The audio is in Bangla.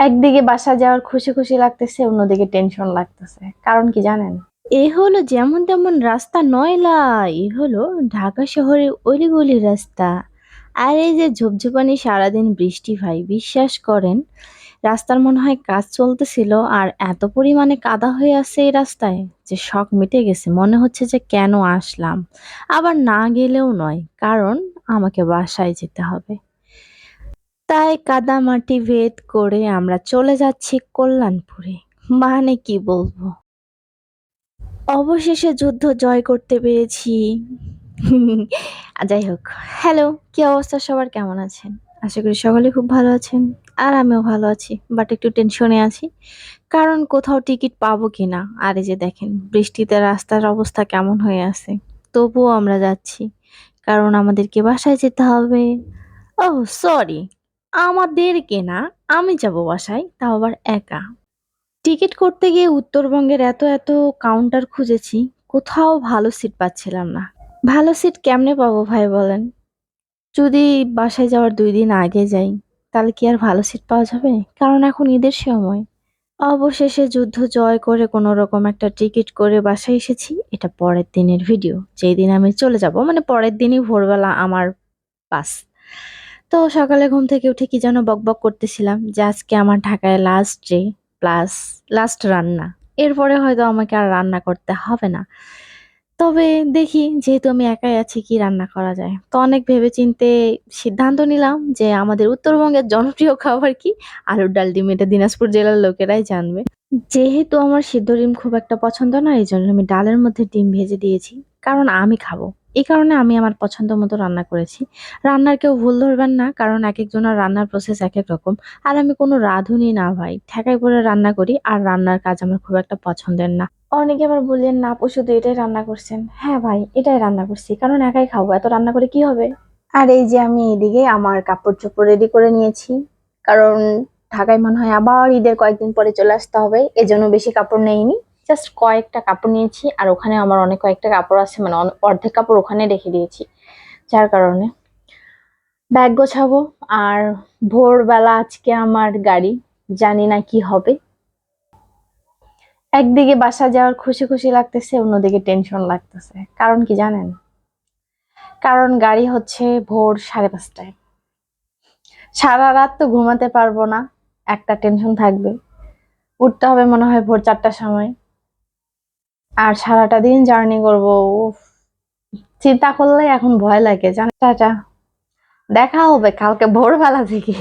একদিকে বাসা যাওয়ার খুশি খুশি লাগতেছে, অন্যদিকে টেনশন লাগতেছে। কারণ কি জানেন? এ হলো যেমন তেমন রাস্তা নয়লা এ হলো ঢাকা শহরের অলিগলি রাস্তা। আর এই যে ঝোপঝোপানি, সারাদিন বৃষ্টি, ভাই, বিশ্বাস করেন, রাস্তার মনে হয় কাজ চলতেছিল, আর এত পরিমাণে কাদা হয়ে আছে এই রাস্তায় যে শখ মিটে গেছে, মনে হচ্ছে যে কেন আসলাম। আবার না গেলেও নয়, কারণ আমাকে বাসায় যেতে হবে। তাই কাদা মাটি ভেদ করে আমরা চলে যাচ্ছি কল্যাণপুরে। মানে কি বলব? অবশেষে যুদ্ধ জয় করতে পেরেছি। যাই হোক, হ্যালো, কি অবস্থা? সবার কেমন আছেন? আশা করি সকলে খুব ভালো আছেন, আর আমিও ভালো আছি বাট একটু টেনশনে আছি। কারণ কোথাও টিকিট পাবো কিনা? আর এই যে দেখেন, বৃষ্টিতে রাস্তার অবস্থা কেমন হয়ে আছে। তবুও আমরা যাচ্ছি, কারণ আমাদেরকে বাসায় যেতে হবে। ও সরি আমাদেরকে না, আমি যাব বাসায়, তাও আবার একা। টিকিট করতে গিয়ে উত্তরবঙ্গের এত এত কাউন্টার খুঁজেছি, কোথাও ভালো সিট পাচ্ছিলাম না। ভালো সিট কেমনে পাবো ভাই বলেন? যদি বাসায় যাওয়ার দুই দিন আগে যাই, তাহলে কি আর ভালো সিট পাওয়া যাবে? কারণ এখন ঈদের সময়। অবশেষে যুদ্ধ জয় করে কোনো রকম একটা টিকিট করে বাসায় এসেছি, এটা পরের দিনের ভিডিও যেই দিন আমি চলে যাব মানে পরের দিনই ভোরবেলা আমার বাস তো সকালে ঘুম থেকে উঠে কি যেন বকবক করতেছিলাম যে আজকে আমার ঢাকায় লাস্ট ডে প্লাস লাস্ট রান্না। এরপরে হয়তো আমাকে আর রান্না করতে হবে না। তবে দেখি যেহেতু আমি একাই আছি কি রান্না করা যায়। তো অনেক ভেবেচিন্তে সিদ্ধান্ত নিলাম যে আমাদের উত্তরবঙ্গের জনপ্রিয় খাবার কি? আলুর ডাল, ডিম, এটা দিনাজপুর জেলার লোকেরাই জানবে। যেহেতু আমার সিদ্ধ ডিম খুব একটা পছন্দ না এই জন্য আমি ডালের মধ্যে ডিম ভেজে দিয়েছি। কারণ আমি খাব। এই কারণে আমি আমার পছন্দ মতো রান্না করেছি। রান্নার কেউ ভুল ধরবেন না কারণ এক একজনের রান্নার প্রসেস এক এক রকম। আর আমি কোনো রাঁধুনি না ভাই ঠেকাই পরে রান্না করি আর রান্নার কাজ আমার খুব একটা পছন্দের না। অনেকে আবার বললেন না আপু শুধু এটাই রান্না করছেন। হ্যাঁ ভাই এটাই রান্না করছি কারণ একাই খাব এত রান্না করে কি হবে? আর এই যে আমি এদিকে আমার কাপড় চোপড় রেডি করে নিয়েছি কারণ ঢাকায় মনে হয় আবার ঈদের কয়েকদিন পরে চলে আসতে হবে এজন্য বেশি কাপড় নেইনি। জাস্ট কয়েকটা কাপড় নিয়েছি আর ওখানে আমার অনেক কয়েকটা কাপড় আছে মানে অর্ধেক কাপড় ওখানে রেখে দিয়েছি। যার কারণে ব্যাগ গোছাবো। আর ভোরবেলা আজকে আমার গাড়ি, জানি না কি হবে। একদিকে বাসা যাওয়ার খুশি খুশি লাগতেছে, অন্যদিকে টেনশন লাগতেছে। কারণ কি জানেন? কারণ গাড়ি হচ্ছে ভোর সাড়ে পাঁচটায়। সারা রাত তো ঘুমাতে পারব না, একটা টেনশন থাকবে। উঠতে হবে মনে হয় ভোর চারটার সময়। আর সারাটা দিন জার্নি করব চিন্তা করলে এখন ভয় লাগে, জানা টাটা দেখা হবে কালকে ভোরবেলা থেকে।